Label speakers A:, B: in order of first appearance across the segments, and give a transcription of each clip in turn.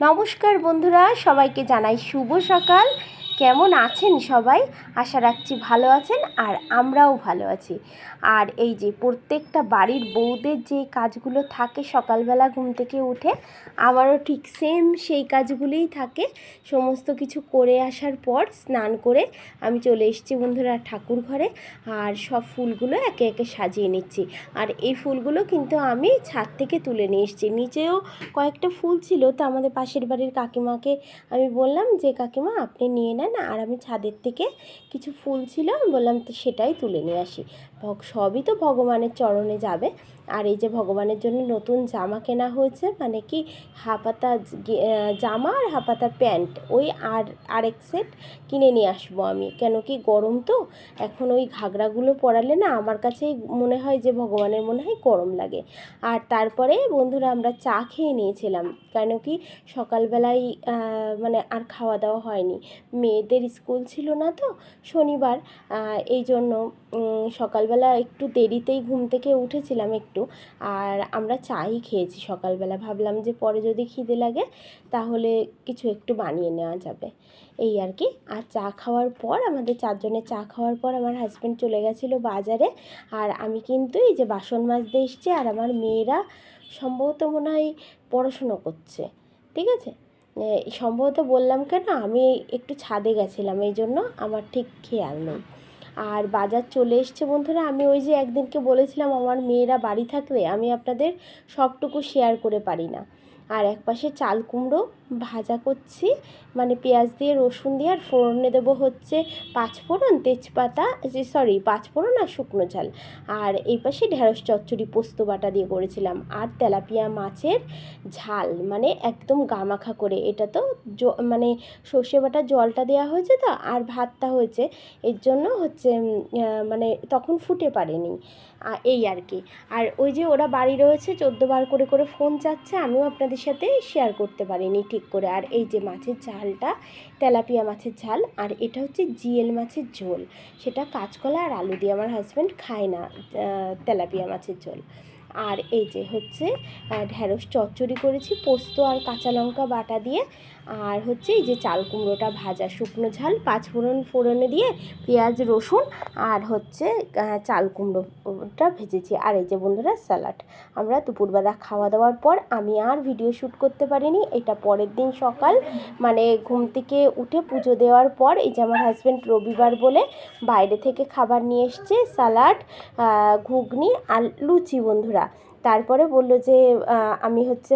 A: নমস্কার বন্ধুরা সবাইকে জানাই শুভ সকাল। কেমন আছেন সবাই? আশা রাখছি ভালো আছেন আর আমরাও ভালো আছি। আর এই যে প্রত্যেকটা বাড়ির বউদের যে কাজগুলো থাকে সকালবেলা ঘুম থেকে উঠে, আমারও ঠিক সেম সেই কাজগুলোই থাকে। সমস্ত কিছু করে আসার পর স্নান করে আমি চলে এসেছি বন্ধুরা ঠাকুর ঘরে আর সব ফুলগুলো একে একে সাজিয়ে নিচ্ছি। আর এই ফুলগুলো কিন্তু আমি ছাদ থেকে তুলে নিয়ে এসেছি। নিচেও কয়েকটা ফুল ছিল, তো আমাদের পাশের বাড়ির কাকিমাকে আমি বললাম যে, কাকিমা, আপনি নিয়ে নেন। আর আমি ছাদের থেকে কিছু ফুল ছিল, আমি বললাম সেটাই তুলে নিয়ে আসি। সবই তো ভগবানের চরণে যাবে। আর এই যে ভগবানের জন্য নতুন জামা কেনা হয়েছে মানে কি হাফাতা জামা আর হাফাতা প্যান্ট, ওই আর, আরেক সেট কিনে নিয়ে আসব আমি। কেন কি গরম তো, এখন ওই ঘাগরাগুলো পরালে না আমার কাছেই মনে হয় যে ভগবানের মনে হয় গরম লাগে। আর তারপরে বন্ধুরা আমরা চা খেয়ে নিয়েছিলাম, কেন কি সকালবেলায় মানে আর খাওয়া দাওয়া হয়নি। মেয়েদের স্কুল ছিল না তো, শনিবার এই জন্য সকালবেলা একটু দেরিতেই ঘুম থেকে উঠেছিলাম একটু। আর আমরা চাই খেয়েছি সকালবেলা। ভাবলাম যে পরে যদি খিদে লাগে, তাহলে কিছু একটু বানিয়ে নেওয়া যাবে। এই আর কি। আর চা খাওয়ার পর, আমাদের চারজনের চা খাওয়ার পর আমার হাজব্যান্ড চলে গেছিল বাজারে। আর আমি কিন্তু এই যে বাসন মাজতে এসছি আর আমার মেয়েরা সম্ভবত মনে হয় পড়াশুনো করছে। ঠিক আছে? সম্ভবত বললাম কেন? আমি একটু ছাদে গেছিলাম এই জন্য আমার ঠিক খেয়াল নেই। আর বাজার চলে এসছে বন্ধুরা, আমি ওই যে একদিনকে বলেছিলাম আমার মেয়েরা বাড়ি থাকলে আমি আপনাদের সবটুকু শেয়ার করে পারি না। আর এক পাশে চাল কুমড়ো ভাজা করছি মানে পেঁয়াজ দিয়ে, রসুন দিয়ে আর ফোড়নে দেবো হচ্ছে পাঁচফোড়ন তেজপাতা, যে সরি পাঁচফোড়ন আর শুকনো ঝাল। আর এই পাশে ঢেঁড়স, চচ্চড়ি, পোস্ত বাটা দিয়ে করেছিলাম। আর তেলাপিয়া মাছের ঝাল মানে একদম গামাখা করে। এটা তো মানে সর্ষে বাটা জলটা দেওয়া হয়েছে তো, আর ভাতটা হয়েছে। এর জন্য হচ্ছে মানে তখন ফুটে পারেনি। এই আর কি। আর ওই যে ওরা বাড়ি রয়েছে চোদ্দ বার করে করে ফোন চাচ্ছে, আমিও আপনাদের সাথে শেয়ার করতে পারিনি ঠিক করে। আর এই যে মাছের ঝালটা তেলাপিয়া মাছের ঝাল আর এটা হচ্ছে জিএল মাছের ঝোল। সেটা কাঁচকলা আর আলু দিয়ে আমার হাজব্যান্ড খায় না তেলাপিয়া মাছের ঝোল। আর এই যে হচ্ছে ঢ্যাঁড়স চচ্চড়ি করেছি, পোস্ত আর কাঁচা লঙ্কা বাটা দিয়ে আর হচ্ছে এই যে চাল কুমড়োটা ভাজা শুকনো ঝাল, পাঁচ ফোড়ন, ফোড়নে দিয়ে পেঁয়াজ, রসুন আর হচ্ছে চাল কুমড়োটা ভেজেছি। আর এই যে বন্ধুরা, স্যালাড। আমরা দুপুরবেলা খাওয়া দাওয়ার পর আমি আর ভিডিও শ্যুট করতে পারিনি। এটা পরের দিন সকাল। মানে ঘুম থেকে উঠে পুজো দেওয়ার পর এই যে আমার হাজব্যান্ড রবিবার বলে বাইরে থেকে খাবার নিয়ে এসছে, স্যালাড ঘুগনি আর লুচি বন্ধুরা। তারপরে বলল যে আমি হচ্ছে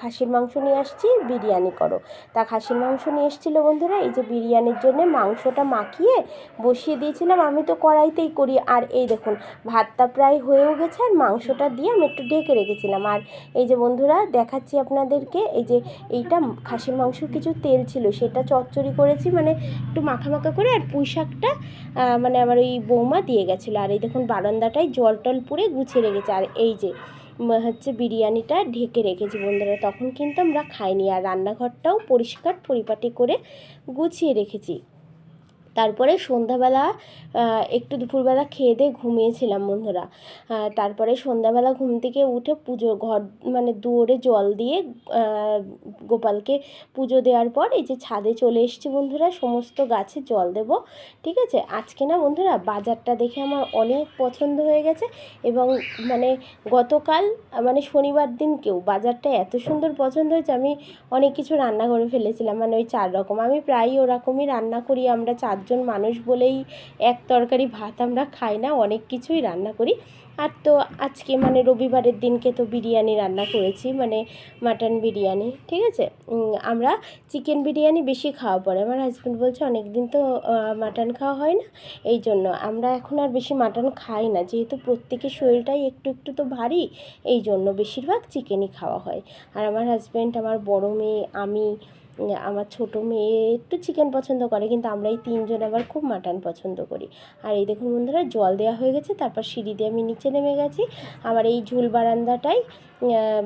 A: খাসির মাংস নিয়ে আসছি, বিরিয়ানি করো। তা খাসির মাংস নিয়ে এসেছিল বন্ধুরা, এই যে বিরিয়ানির জন্য মাংসটা মাখিয়ে বসিয়ে দিয়েছিলাম। আমি তো কড়াইতেই করি। আর এই দেখুন, ভাতটা প্রায় হয়েও গেছে, আর মাংসটা দিয়ে আমি একটু ঢেকে রেখেছিলাম। আর এই যে বন্ধুরা, দেখাচ্ছি আপনাদেরকে, এই যে এইটা, খাসির মাংস কিছু তেল ছিল, সেটা চচ্চড়ি করেছি মানে একটু মাখা মাখা করে, আর পুঁই শাকটা মানে আমার ওই বৌমা দিয়ে গেছিল। আর এই দেখুন, বারান্দাটায় জল টল পুড়ে গুছিয়ে রেখেছে। আর এই যে হচ্ছে বিরিয়ানিটা ঢেকে রেখেছি বন্ধুরা। তখন কিন্তু আমরা খাইনি আর রান্নাঘরটাও পরিষ্কার পরিপাটি করে গুছিয়ে রেখেছি। তারপরে সন্ধ্যাবেলা একটু দুপুরবেলা খেয়ে দিয়ে ঘুমিয়েছিলাম বন্ধুরা। তারপরে সন্ধ্যাবেলা ঘুম থেকে উঠে পুজো ঘর মানে দুয়ারে জল দিয়ে গোপালকে পুজো দেওয়ার পর এই যে ছাদে চলে এসেছি বন্ধুরা, সমস্ত গাছে জল দেব, ঠিক আছে? আজকে না বন্ধুরা, বাজারটা দেখে আমার অনেক পছন্দ হয়ে গেছে এবং মানে গতকাল মানে শনিবার দিনকেও বাজারটা এত সুন্দর পছন্দ হয়েছে, আমি অনেক কিছু রান্না করে ফেলেছিলাম মানে ওই চার রকম। আমি প্রায়ই ওরকমই রান্না করি, আমরা চারজন মানুষ বলেই এক তরকারি ভাত আমরা খাই না, অনেক কিছুই রান্না করি। আর তো আজকে মানে রবিবারের দিনকে তো বিরিয়ানি রান্না করেছি মানে মাটন বিরিয়ানি, ঠিক আছে? আমরা চিকেন বিরিয়ানি বেশি খাওয়া পড়ে। আমার হাজব্যান্ড বলছে অনেক দিন তো মাটন খাওয়া হয় না। এই জন্য আমরা এখন আর বেশি মাটন খাই না, যেহেতু প্রত্যেকের শরীরটাই একটু একটু তো ভারী, এই জন্য বেশিরভাগ চিকেনই খাওয়া হয়। আর আমার হাজব্যান্ড আমার বড় মেয়ে, আমি আমার ছোট মেয়ে একটু চিকেন পছন্দ করে, কিন্তু আমরা এই তিনজন আবার খুব মাটন পছন্দ করি। আর এই দেখুন বন্ধুরা, জল দেওয়া হয়ে গেছে, তারপর সিঁড়ি দিয়ে আমি নিচে নেমে গেছি। আমার এই ঝুল বারান্দাটাই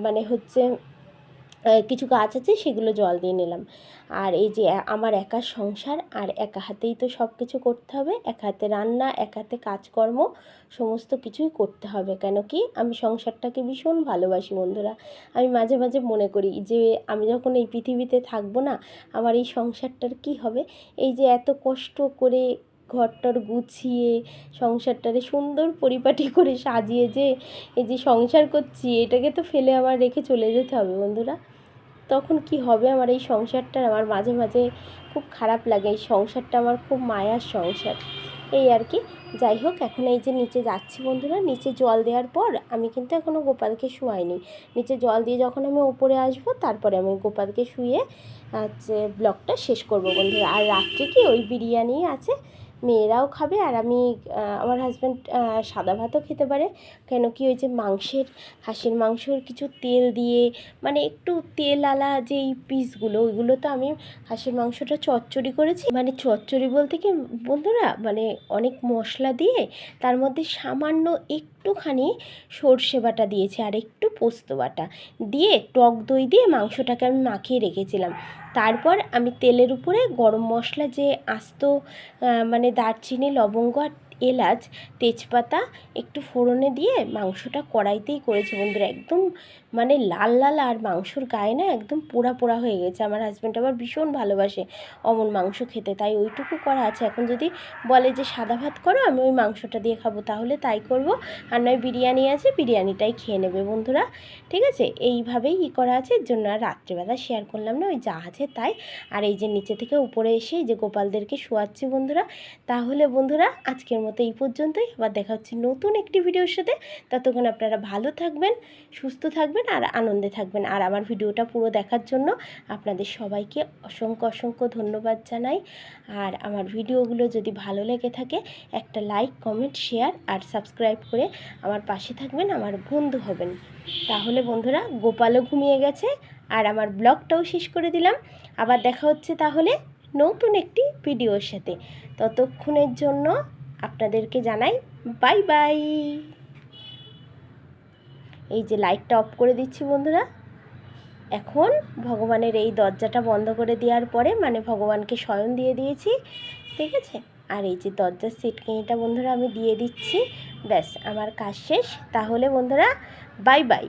A: মানে হচ্ছে কিছু গাছ আছে, সেগুলো জল দিয়ে নিলাম। আর এই যে আমার একার সংসার, আর একা হাতেই তো সব কিছু করতে হবে। এক হাতে রান্না, এক হাতে কাজকর্ম, সমস্ত কিছুই করতে হবে। কেন কি, আমি সংসারটাকে ভীষণ ভালোবাসি বন্ধুরা। আমি মাঝে মাঝে মনে করি যে, আমি যখন এই পৃথিবীতে থাকব না, আমার এই সংসারটার কি হবে? এই যে, এত কষ্ট করে ঘরটর গুছিয়ে, সংসারটারে সুন্দর পরিপাটি করে সাজিয়ে যে, এই যে, সংসার করছি, এটাকে তো ফেলে আমার রেখে চলে যেতে হবে বন্ধুরা। তখন কি হবে আমার এই সংসারটার আমার মাঝে মাঝে খুব খারাপ লাগে, এই সংসারটা আমার খুব মায়ার সংসার। এই আর কি। যাই হোক, এখন এই যে নিচে যাচ্ছি বন্ধুরা, নিচে জল দেওয়ার পর আমি কিন্তু এখনও গোপালকে শুয়াইনি। নিচে জল দিয়ে যখন আমি উপরে আসব, তারপরে আমি গোপালকে শুয়ে হচ্ছে ব্লগটা শেষ করব বন্ধুরা। আর রাত্রে কি ওই বিরিয়ানি আছে মেয়েরাও খাবে আর আমি আমার হাজব্যান্ড সাদা ভাতও খেতে পারে। কেন কি ওই যে মাংসের, হাঁসের মাংসর কিছু তেল দিয়ে মানে একটু তেল আলা যে এই পিসগুলো ওইগুলো তো আমি হাঁসের মাংসটা চচ্চড়ি করেছি। মানে চচ্চড়ি বলতে কি, বন্ধুরা মানে অনেক মশলা দিয়ে তার মধ্যে সামান্য একটুখানি সর্ষে বাটা দিয়েছি আর একটু পোস্ত বাটা। দিয়ে টক দই দিয়ে মাংসটাকে আমি মাখিয়ে রেখেছিলাম। তারপর আমি তেলের উপরে গরম মশলা যে আস্ত মানে দারচিনি লবঙ্গ আর এলাচ, তেজপাতা একটু ফোড়নে দিয়ে মাংসটা কড়াইতেই করেছি বন্ধুরা। একদম মানে লাল লাল আর মাংসর গায়ে না একদম পোড়া পোড়া হয়ে গেছে। আমার হাজব্যান্ড আবার ভীষণ ভালোবাসে অমন মাংস খেতে, তাই ওইটুকু করা আছে। এখন যদি বলে যে, সাদা ভাত করো, আমি ওই মাংসটা দিয়ে খাব। তাহলে তাই করব। আর নয়, বিরিয়ানি আছে, বিরিয়ানিটাই খেয়ে নেবে বন্ধুরা। ঠিক আছে? এইভাবেই ই করা আছে। এর জন্য আর রাত্রেবেলা শেয়ার করলাম না, ওই যা আছে তাই। আর এই যে, নিচে থেকে উপরে এসে যে, গোপালদেরকে শোয়াচ্ছি বন্ধুরা। তাহলে বন্ধুরা, আজকের মতো এই পর্যন্তই। আবার দেখা হচ্ছে নতুন একটি ভিডিওর সাথে। ততক্ষণ আপনারা ভালো থাকবেন, সুস্থ থাকবেন আর আনন্দে থাকবেন। আর আমার ভিডিওটা পুরো দেখার জন্য আপনাদের সবাইকে অসংখ্য অসংখ্য ধন্যবাদ জানাই। আর আমার ভিডিওগুলো যদি ভালো লেগে থাকে, একটা লাইক, কমেন্ট, শেয়ার আর সাবস্ক্রাইব করে আমার পাশে থাকবেন, আমার বন্ধু হবেন। তাহলে বন্ধুরা, গোপালও ঘুমিয়ে গেছে আর আমার ব্লগটাও শেষ করে দিলাম। আবার দেখা হচ্ছে তাহলে নতুন একটি ভিডিওর সাথে। ততক্ষণের জন্য আপনাদেরকে জানাই বাই বাই। এই যে লাইটটা অফ করে দিচ্ছি বন্ধুরা। এখন ভগবানের এই দরজাটা বন্ধ করে দেওয়ার পরে মানে ভগবানকে শয়ন দিয়ে দিয়েছি, ঠিক আছে? আর এই যে দরজার সিটকিনিটা বন্ধুরা আমি দিয়ে দিচ্ছি, ব্যাস আমার কাজ শেষ। তাহলে বন্ধুরা বাই বাই।